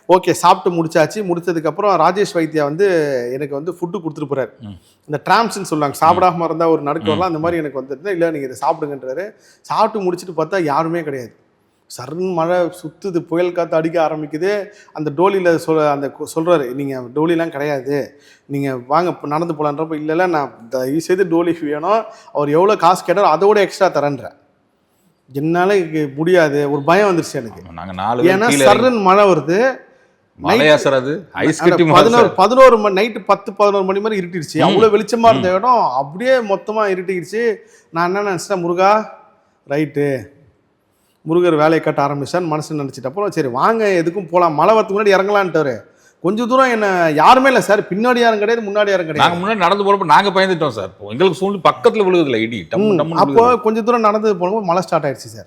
ஓகே சாப்பிட்டு முடிச்சாச்சு. முடிச்சதுக்கப்புறம் ராஜேஷ் வைத்தியா வந்து எனக்கு வந்து ஃபுட்டு கொடுத்துட்டு போறாரு. ம். இந்த ட்ராம்ஸ்ன்னு சொல்லுவாங்க சாப்பிடாம இருந்தால் ஒரு நடுக்கு வரலாம். அந்த மாதிரி எனக்கு வந்துட்டு இல்லை நீங்கள் இதை சாப்பிடுங்கன்றாரு. சாப்பிட்டு முடிச்சுட்டு பார்த்தா யாருமே கிடையாது. சரண் மழை சுத்துது புயல் காற்று அடிக்க ஆரம்பிக்குது. அந்த டோலியில் சொல் அந்த சொல்றாரு நீங்கள் டோலிலாம் கிடையாது. நீங்கள் வாங்க இப்போ நடந்து போகலான்றப்ப இல்லைல்ல நான் தயவு செய்து டோலி வேணும். அவர் எவ்வளோ காசு கேட்டாரோ அதோட எக்ஸ்ட்ரா தரேன்ற. என்னால் முடியாது. ஒரு பயம் வந்துருச்சு எனக்கு. நாங்க நாலு ஏன்னா சரண் மழை வருது. பதினோரு. பதினோரு மணி நைட்டு பத்து பதினோரு மணி மாதிரி இருட்டிடுச்சு. அவ்வளோ வெளிச்சமா இருந்த இடம் அப்படியே மொத்தமா இருட்டிடுச்சு நான் என்ன நினச்சிட்டேன் முருகா ரைட்டு. முருகர் வேலையை கட்ட ஆரம்பிச்சான்னு மனசு நினச்சிட்டு. அப்புறம் சரி வாங்க எதுக்கும் போகலாம் மழை வரதுக்கு முன்னாடி இறங்கலான்ட்டாரு. கொஞ்சம் தூரம் என்ன யாருமே இல்லை சார். பின்னாடி யாரும் கிடையாது முன்னாடி யாரும் கிடையாது. முன்னாடி நடந்து போறப்ப நாங்க பயந்துட்டோம் சார். எங்களுக்கு சூழ்நிலை பக்கத்துல விழுகுதுல இடி. அப்போ. கொஞ்சம் தூரம் நடந்து போகும்போது மழை ஸ்டார்ட் ஆயிடுச்சு சார்.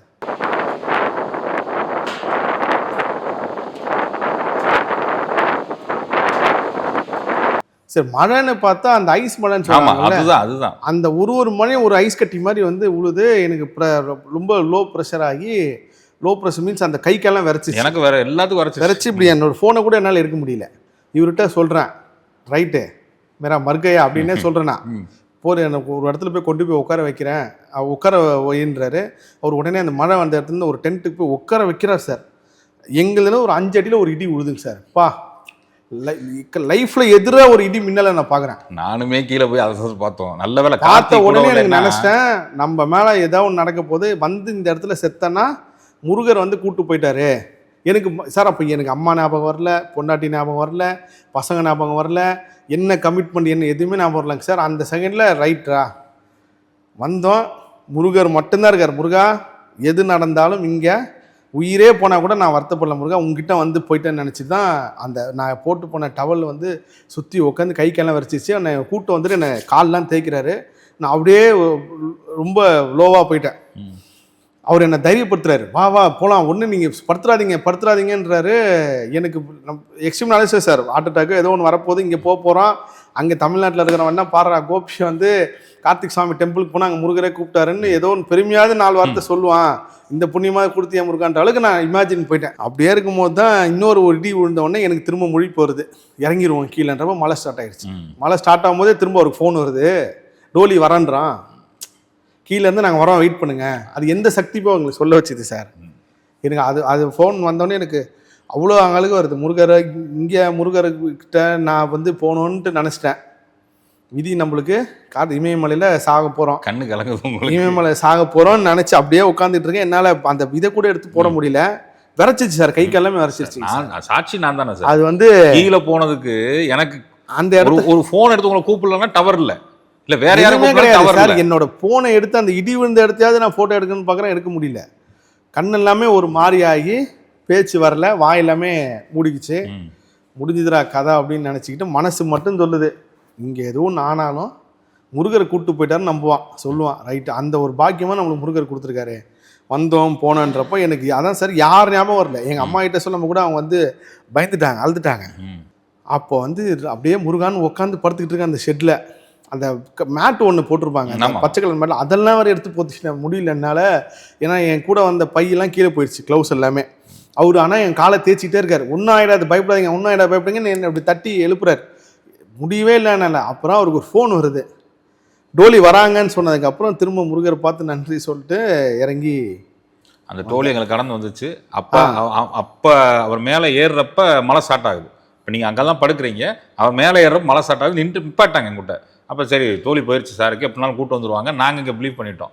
சரி மழைன்னு பார்த்தா அந்த ஐஸ் மழைன்னு ஆமா சொல்லுவாங்கல்ல? அதுதான் அதுதான். அந்த ஒரு ஒரு மணியும் ஒரு ஐஸ் கட்டி மாதிரி வந்து உழுது எனக்கு ரொம்ப லோ ப்ரெஷர் ஆகி லோ ப்ரெஷர் மீன்ஸ் அந்த கைக்கெல்லாம் விரைச்சிச்சு. எனக்கு வேற எல்லாத்துக்கும் வரைச்சு விரைச்சி இப்படி என்னோட ஃபோனை கூட என்னால் எடுக்க முடியல. இவர்கிட்ட சொல்கிறேன் ரைட்டு மேரா மர்கையா அப்படின்னே சொல்கிறேன் நான். ம். போர் எனக்கு ஒரு இடத்துல போய் கொண்டு போய் உட்கார வைக்கிறேன். உட்கார வைன்றாரு அவர் உடனே அந்த மழை வந்த இடத்துல ஒரு டென்ட்டுக்கு போய் உட்கார வைக்கிறார் சார் எங்களுதுல ஒரு அஞ்சு அடியில் ஒரு இடி உழுதுங்க சார் பா லைஃப்ல எதிராக ஒரு இடி மின்னலை நான் பார்க்குறேன் நானுமே கீழே போய் அதை பார்த்தோம். நல்ல வேலை பார்த்த உடனே எனக்கு நினைச்சிட்டேன் நம்ம மேல ஏதாவது ஒன்று நடக்க போது வந்து இந்த இடத்துல செத்தனா முருகர் வந்து கூட்டு போயிட்டாரு. எனக்கு சார் அப்போ எனக்கு அம்மா ஞாபகம் வரல பொண்டாட்டி ஞாபகம் வரல பசங்க ஞாபகம் வரல என்ன கமிட்மெண்ட் என்ன எதுவுமே ஞாபகம் வரலங்க சார். அந்த செகண்டில் ரைட்ரா வந்தோம். முருகர் மட்டும்தான் இருக்கார். முருகா எது நடந்தாலும் இங்கே உயிரே போனால் கூட நான் வருத்தப்படல முருகா. உங்ககிட்ட வந்து போயிட்டேன்னு நினச்சி தான் அந்த நான் போட்டு போன டவல் வந்து சுற்றி உட்காந்து கை கெல்லாம் வரைச்சிச்சு என்னை கூட்டம் வந்துட்டு என்னை கால்லாம் தேய்க்கிறாரு. நான் அப்படியே ரொம்ப லோவாக போயிட்டேன். அவர் என்னை தைரியப்படுத்துறாரு. வா வா போகலாம் ஒன்று நீங்கள் படுத்துறாதீங்க படுத்துறாதீங்கன்றாரு. எனக்கு extreme knowledge sir. Heart attack ஏதோ ஒன்று வரப்போகுது இங்கே போக போகிறோம் அங்கே தமிழ்நாட்டில் இருக்கிறவன் என்ன பாடுறா. கோபி வந்து கார்த்திக் சாமி டெம்பிளுக்கு போனால் அங்கே முருகரே கூப்பிட்டாருன்னு ஏதோ ஒன்று பெருமையாவது நாலு வார்த்தை சொல்லுவான். இந்த புண்ணியமாக கொடுத்தியா முருகான்ற அளவுக்கு நான் இமேஜின் போயிட்டேன். அப்படியே இருக்கும்போது தான் இன்னொரு ஒரு இடி விழுந்த உடனே எனக்கு திரும்ப மொழி போகிறது இறங்கிடுவோம் கீழேன்றப்ப மழை ஸ்டார்ட் ஆயிடுச்சு. ம். மழை ஸ்டார்ட் ஆகும்போதே திரும்ப ஒரு ஃபோன் வருது. டோலி வரன்றான். கீழ இருந்து நாங்கள் வரோம் வெயிட் பண்ணுங்க. அது எந்த சக்தி போய் உங்களுக்கு சொல்ல வச்சுது சார். எனக்கு அது அது ஃபோன் வந்தோடனே எனக்கு அவ்வளோ அங்களுக்கு வருது. முருகரை இங்கே முருகர்கிட்ட நான் வந்து போகணுன்ட்டு நினச்சிட்டேன். விதி நம்மளுக்கு காட்டு இமயமலையில் சாக போகிறோம் கண்ணு கலங்குது இமயமலை சாக போகிறோம்னு நினச்சி அப்படியே உட்காந்துட்டு இருக்கேன். என்னால் அந்த இதை கூட எடுத்து போட முடியல. விரைச்சிச்சு சார். கை எல்லாமே விரைச்சிருச்சு. நான் சாட்சி நான் தானே சார். அது வந்து கீழே போனதுக்கு எனக்கு அந்த இடத்துல ஒரு ஃபோன் எடுத்து உங்களை கூப்பிடலன்னா டவர் இல்ல. இல்ல வேற யாரும் கிடையாது சார். என்னோட போனை எடுத்து அந்த இடி விழுந்த இடத்தையாவது நான் ஃபோட்டோ எடுக்கணும்னு பார்க்குறேன் எடுக்க முடியல. கண் எல்லாமே ஒரு மாதிரி ஆகி பேச்சு வரல வாய் எல்லாமே மூடிக்குச்சு. ம். முடிஞ்சுதுடா கதை அப்படின்னு நினச்சிக்கிட்டு மனசு மட்டும் சொல்லுது. இங்கே எதுவும் ஆனாலும் முருகரை கூப்பிட்டு போயிட்டாருன்னு நம்புவான் சொல்லுவான். ரைட்டு அந்த ஒரு பாக்கியமாக நம்மளுக்கு முருகர் கொடுத்துருக்காரு. வந்தோம் போனோன்றப்போ எனக்கு அதான் சார் யார் ஞாபகம் வரல. எங்கள் அம்மா கிட்ட சொல்லும் கூட அவங்க வந்து பயந்துட்டாங்க அழுதுட்டாங்க. அப்போ வந்து அப்படியே முருகான்னு உட்காந்து படுத்துக்கிட்டு இருக்க அந்த ஷெட்டில் அந்த மேட் ஒன்று போட்டிருப்பாங்க. பச்சை கலர் மேட் அதெல்லாம் வரை எடுத்து போத்துச்சு முடியல என்னால். ஏன்னா என் கூட வந்த பையெல்லாம் கீழே போயிடுச்சு க்ளவுஸ் எல்லாமே. அவர் ஆனால் என் காலை தேய்ச்சிட்டே இருக்காரு. ஒன்றும் ஆயிடாது பயப்படாதீங்க ஒன்றும் ஆயிடாது பயப்படுங்கன்னு என்னை அப்படி தட்டி எழுப்புறாரு. முடியவே இல்லை என்னால். அப்புறம் அவருக்கு ஒரு ஃபோன் வருது. டோலி வராங்கன்னு சொன்னதுக்கப்புறம் திரும்ப முருகரை பார்த்து நன்றி சொல்லிட்டு இறங்கி அந்த டோலி எங்களுக்கு கடந்து வந்துச்சு. அப்ப அப்ப அவர் மேல ஏறுறப்ப மழை ஸ்டார்ட் ஆகுது. இப்போ நீங்க அங்கெல்லாம் படுக்கிறீங்க. அவர் மேலே ஏறுறப்ப மழை ஸ்டார்ட் ஆகுது. நின்று நிப்பாட்டாங்க எங்கிட்ட அப்ப சரி தோழி போயிருச்சு சாருக்கு. எப்படினாலும் கூட்டு வந்துருவாங்க. நாங்க இங்க பிலீவ் பண்ணிட்டோம்.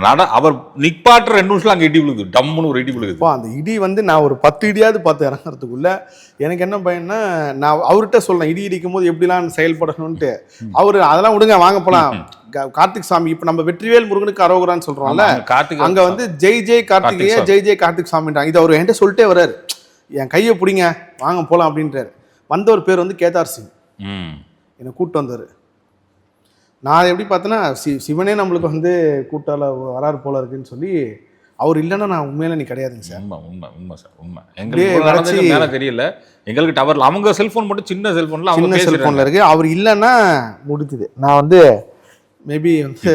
நட அவர் நிப்பாட்டுற ரெண்டு நிமிஷம் அங்க இடி விழுகுது. டம்முன்னு ஒரு இடி விழுகுது. அந்த இடி வந்து நான் ஒரு பத்து இடியாவது பார்த்து இறங்குறதுக்குள்ள எனக்கு என்ன பயன்னா நான் அவர்கிட்ட சொல்றேன் இடி இடிக்கும் போது எப்படிலாம் செயல்படணும்ட்டு அவர் அதெல்லாம் விடுங்க வாங்க போலாம். கா- கார்த்திக் சாமி இப்போ நம்ம வெற்றிவேல் முருகனுக்கு அரோகரான்னு சொல்றோம்ல ஆமா, கார்த்திகை அங்க வந்து ஜெய் ஜெய் கார்த்திகேய கார்த்திக் ஜெய் ஜெய் கார்த்திக் சாமின்றாங்க. இது அவர் என்கிட்ட சொல்லிட்டே வர்றாரு. என் கையை பிடிங்க வாங்க போலாம் அப்படின்றாரு. வந்த ஒரு பேர் வந்து கேதார் சிங். ம். என்னை கூப்பிட்டு வந்தார். நான் எப்படி பார்த்தேன்னா சி சிவனே நம்மளுக்கு வந்து கூட்டால வராரு போல இருக்குன்னு சொல்லி அவர் இல்லைன்னா நான் உண்மையில நீ கிடையாதுங்க சார். உண்மை உண்மை உண்மை சார் உண்மை. எங்களுக்கு மேல தெரியல. எங்களுக்கு டவர்ல அவங்க செல்போன் மட்டும் சின்ன செல்போன்ல அவங்க சின்ன பேசுறாங்க செல்போன்ல இருக்கு. அவர் இல்லைன்னா முடிஞ்சுது. நான் வந்து மேபி வந்து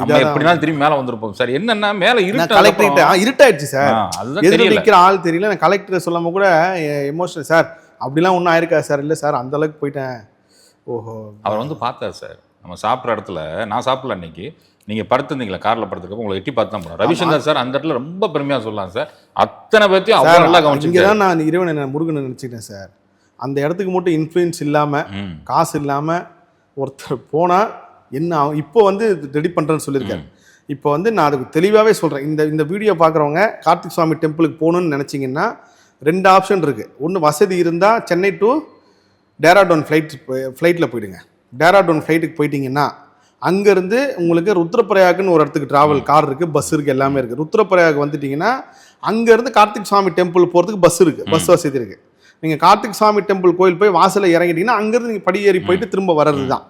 நம்ம எப்படினாலும் திரும்பி மேல வந்திருப்போம். சார் என்னன்னா மேல இருட்டு கலெக்டர்கிட்ட இருட்டாயிடுச்சு சார். அதுதான் நிற்கிற ஆள் தெரியல. நான் கலெக்டர் சொல்லாம கூட எமோஷனல் சார் அப்படிலாம் ஒன்றும் ஆயிருக்கா சார். இல்லை சார் அந்த அளவுக்கு போயிட்டேன். ஓஹோ. அவர் வந்து பார்த்தார் சார். நம்ம சாப்பிட்ற இடத்துல நான் சாப்பிடல அன்னைக்கு. நீங்க படுத்திருந்தீங்களா? கார்ல படுத்துருக்கப்போ உங்களை எட்டி பார்த்து தான் போனோம். ரவிசங்கர் சார் அந்த இடத்துல ரொம்ப பெருமையா சொல்லலாம் சார். அத்தனை பேர்த்தையும் அவ்வளவு நல்லா சார் இங்கே கவனிச்சு தான் நான் இறைவனை நான் முருகனை நினச்சிட்டேன் சார். அந்த இடத்துக்கு மட்டும் இன்ஃப்ளூயன்ஸ் இல்லாமல் காசு இல்லாமல் ஒருத்தர் போனால் என்ன இப்போ வந்து ரெடி பண்ணுறேன்னு சொல்லியிருக்காரு. இப்போ வந்து நான் அதுக்கு தெளிவாகவே சொல்கிறேன் இந்த இந்த வீடியோ பார்க்குறவங்க கார்த்திக் சுவாமி டெம்பிளுக்கு போகணும்னு நினச்சிங்கன்னா ரெண்டு ஆப்ஷன் இருக்குது ஒன்று வசதி இருந்தால் சென்னை டு டேராடோன் ஃப்ளைட் ஃப்ளைட்டில் போயிடுங்க. டேராடோன் ஃப்ளைட்டுக்கு போயிட்டீங்கன்னா அங்கேருந்து உங்களுக்கு ருத்ரப்பிரயாகுன்னு ஒரு இடத்துக்கு ட்ராவல் கார் இருக்குது பஸ் இருக்குது எல்லாமே இருக்குது ருத்ரப்பிரயாக் வந்துட்டிங்கன்னா அங்கேருந்து கார்த்திக் சுவாமி டெம்பிள் போகிறதுக்கு பஸ் இருக்குது பஸ் வசதி இருக்குது நீங்கள் கார்த்திக் சுவாமி டெம்பிள் கோயில் போய் வாசலில் இறங்கிட்டீங்கன்னா அங்கேருந்து நீங்கள் படி ஏறி போயிட்டு திரும்ப வர்றது தான்.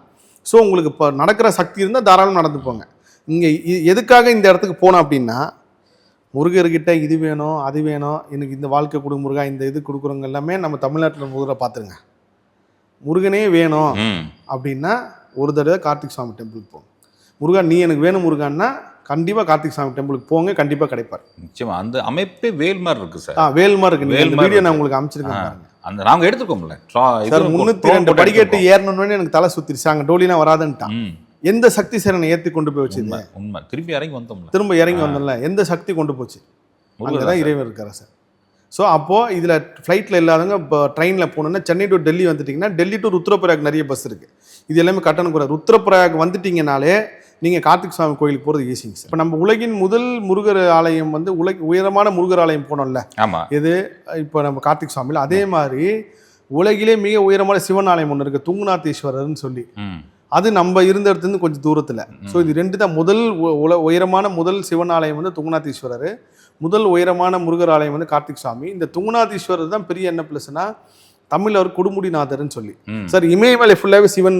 ஸோ உங்களுக்கு இப்போ நடக்கிற சக்தி இருந்தால் தாராளம் நடந்து போங்க. இங்கே எதுக்காக இந்த இடத்துக்கு போனோம் அப்படின்னா முருகர்கிட்ட இது வேணும் அது வேணும் எனக்கு இந்த வாழ்க்கை கொடு முருகா இந்த இது கொடுக்குறவங்க எல்லாமே நம்ம தமிழ்நாட்டில் முருகரை பார்த்துருங்க. முருகனே வேணும் அப்படின்னா ஒரு தடவை கார்த்திக் சுவாமி டெம்பிளுக்கு போங்க முருகா நீ எனக்கு வேணும் முருகான்னா கண்டிப்பாக கார்த்திக் சாமி டெம்பிளுக்கு போங்க கண்டிப்பாக கிடைப்பார். நிச்சயமா அந்த அமைப்பே வேல் மாதிரி இருக்கு சார். ஆ வேல்மா இருக்கு. வேல்மா வீடியோ நான். உங்களுக்கு அமைச்சிருக்கேன் அந்த நாங்க எடுத்துக்கோம்ல. சார் முந்நூற்றி ரெண்டு படிக்கட்டு. ஏறணும்னு எனக்கு தலை சுத்திருச்சு. அங்கே டோலிலாம் வராதுன்ட்டான். எந்த சக்தி சார் என்னை ஏற்றி கொண்டு போய் வச்சுது? உண்மை திருப்பி இறங்கி வந்தோம்ல. திரும்ப இறங்கி வந்தோம்ல. எந்த சக்தி கொண்டு போச்சு? அங்கே தான் இறைவன் இருக்காரு சார்? ஸோ அப்போது இதில் ஃப்ளைட்டில் இல்லாதவங்க இப்போ ட்ரெயினில் போகணுன்னா சென்னை டு டெல்லி வந்துட்டிங்கன்னா டெல்லி டு ருத்ரபிரயாக் நிறைய பஸ் இருக்குது இது எல்லாமே கட்டணம் கூட ருத்ரபிரயாக் வந்துட்டீங்கனாலே நீங்கள் கார்த்திக் சுவாமி கோயிலுக்கு போகிறது ஈஸிங்க சார் இப்போ நம்ம உலகின் முதல் முருகர் ஆலயம் வந்து உலக உயரமான முருகர் ஆலயம் போனோம்ல. ஆமா. இது இப்போ நம்ம கார்த்திக் சுவாமியில் அதே மாதிரி உலகிலே மிக உயரமான சிவன் ஆலயம் ஒன்று இருக்குது துங்குநாதீஸ்வரர்னு சொல்லி. அது நம்ம இருந்த இடத்துலேருந்து கொஞ்சம் தூரத்தில். ஸோ இது ரெண்டு தான் முதல் உல உயரமான முதல் சிவன் ஆலயம் வந்து துங்குநாதீஸ்வரர். முதல் உயரமான முருகர் ஆலயம் வந்து கார்த்திக் சுவாமி இந்த துங்குநாதீஸ்வரர் தான் பெரிய என்ன ப்ளஸ்னா தமிழ் அவர் கொடுமுடிநாதர்னு சொல்லி. சார் இமயமலை ஃபுல்லாகவே சிவன்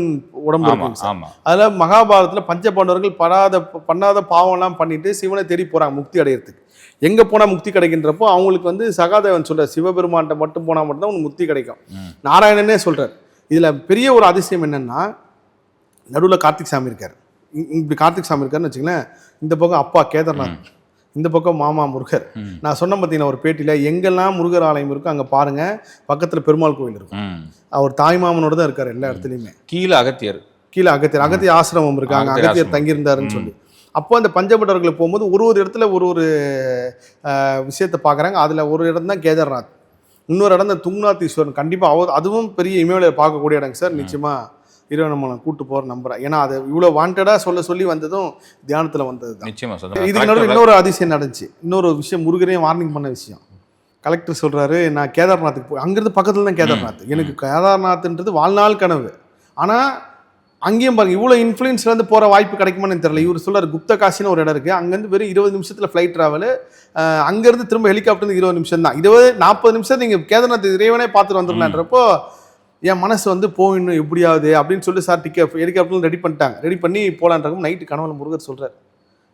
உடம்பு ஆமா இருக்குங்க சார். அதில் மகாபாரதத்தில் பஞ்சபாண்டவர்கள் படாத பண்ணாத பாவம்லாம் பண்ணிட்டு சிவனை தேடி போகிறாங்க முக்தி அடையிறதுக்கு. எங்கே போனால் முக்தி கிடைக்கின்றப்போ அவங்களுக்கு வந்து சகாதேவன் சொல்ற சிவபெருமான்கிட்ட மட்டும் போனால் மட்டும்தான் உனக்கு முக்தி கிடைக்கும். நாராயணனே சொல்றார். இதில் பெரிய ஒரு அதிசயம் என்னன்னா நடுவில் கார்த்திக் சாமி இருக்கார். இப்படி கார்த்திக் சாமி இருக்காருன்னு வச்சுங்களேன் இந்த பக்கம் அப்பா கேதார்நாத் இந்த பக்கம் மாமா முருகர். நான் சொன்ன பார்த்தீங்கன்னா ஒரு பேட்டியில் எங்கெல்லாம் முருகர் ஆலயம் இருக்கோ அங்கே பாருங்க பக்கத்தில் பெருமாள் கோயில் இருக்கும். அவர் தாய்மாமனோட தான் இருக்கார் எல்லா இடத்துலையுமே. கீழே அகத்தியர். கீழே அகத்தியர் அகத்திய ஆசிரமம் இருக்காங்க அகத்தியர். தங்கியிருந்தாருன்னு சொல்லி. அப்போ அந்த பஞ்சபட்டர்களை போகும்போது ஒரு ஒரு இடத்துல ஒரு ஒரு விஷயத்தை பார்க்குறாங்க அதில் ஒரு இடம் தான் கேதார்நாத். இன்னொரு இடம் தான் துங்நாத்தீஸ்வரன். கண்டிப்பாக அவ அதுவும் பெரிய இமயமலையை பார்க்கக்கூடிய இடங்க சார் நிச்சயமாக இறைவன் நம்மளை கூட்டு போகிற நம்புறேன். ஏன்னா அது இவ்வளோ வாண்டடாக சொல்ல சொல்லி வந்ததும் தியானத்தில் வந்தது தான். நிச்சயமா சார் இதுக்கு நடுவில் இன்னொரு அதிசயம் நடந்துச்சு. இன்னொரு விஷயம் முருகரையும் வார்னிங் பண்ண விஷயம். கலெக்டர் சொல்றாரு நான் கேதார்நாத்துக்கு போய் அங்கிருந்து பக்கத்துல தான் கேதார்நாத். எனக்கு கேதார்நாத்ன்றது வாழ்நாள் கனவு. ஆனா அங்கேயும் பாருங்க இவ்வளோ இன்ஃப்ளூயன்ஸ்லேருந்து போகிற வாய்ப்பு கிடைக்குமான்னு தெரியல. இவர் சொல்றாரு குப்த காசின்னு ஒரு இடம் இருக்குது அங்கேருந்து வெறும் இருபது நிமிஷத்தில் ஃப்ளைட் ட்ராவல் அங்கேருந்து திரும்ப ஹெலிகாப்டர் இருபது நிமிஷம் தான் இருபது நாற்பது நிமிஷம் நீங்கள் கேதார்நாத் இறைவனே பார்த்துட்டு வந்துடலான்றப்போ என் மனசு வந்து போகணும் எப்படியாவது அப்படின்னு சொல்லி சார் டிக்கெட் ஹெலிகாப்டர் ரெடி பண்ணிட்டாங்க. ரெடி பண்ணி போலான்றக்கும் நைட்டு கனவுல முருகர் சொல்றாரு.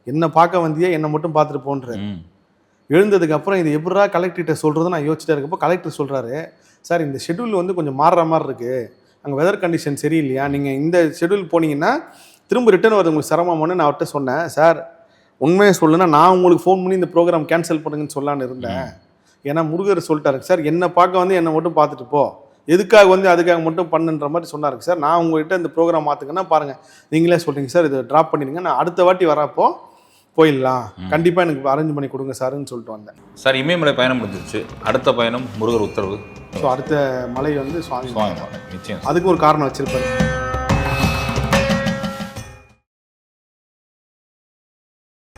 என்ன பார்க்க வந்தியா? என்னை மட்டும் பார்த்துட்டு போன்றாரு. ம். எழுந்ததுக்கு அப்புறம் இது எப்படா கலெக்டர்கிட்ட சொல்கிறது நான் யோசிச்சுட்டே இருக்கப்போ கலெக்டர் சொல்கிறாரு சார் இந்த ஷெட்யூல் வந்து கொஞ்சம் மாறுற மாதிரி இருக்குது அங்கே வெதர் கண்டிஷன் சரியில்லையா? நீங்கள் இந்த ஷெட்யூல் போனீங்கன்னா திரும்ப ரிட்டர்ன் வரது உங்களுக்கு சிரமமானு நான் அவர்கிட்ட சொன்னேன். சார் உண்மையை சொல்லுன்னா நான் உங்களுக்கு ஃபோன் பண்ணி இந்த ப்ரோக்ராம் கேன்சல் பண்ணுங்கன்னு சொல்லலான்னு இருந்தேன். ஏன்னா முருகர் சொல்லிட்டாரு சார் என்னை பார்க்க வந்து என்னை மட்டும் பார்த்துட்டு போ. எதுக்காக வந்து அதுக்காக மட்டும் பண்ணுன்ற மாதிரி சொன்னாரு சார். நான் உங்ககிட்ட இந்த ப்ரோக்ராம் மாற்றுங்கன்னா பாருங்கள் நீங்களே சொல்கிறீங்க சார் இதை ட்ராப் பண்ணிடுங்க. நான் அடுத்த வாட்டி வரப்போ போயிடலாம். கண்டிப்பாக எனக்கு அரேஞ்ச் பண்ணி கொடுங்க சார்ன்னு சொல்லிட்டு வந்தேன். சார் இமயமலை பயணம் முடிஞ்சிருச்சு. அடுத்த பயணம் முருகர் உத்தரவு. ஸோ அடுத்த மலை வந்து சுவாமி சுவாமி நிச்சயம் அதுக்கு ஒரு காரணம் வச்சிருப்பாரு.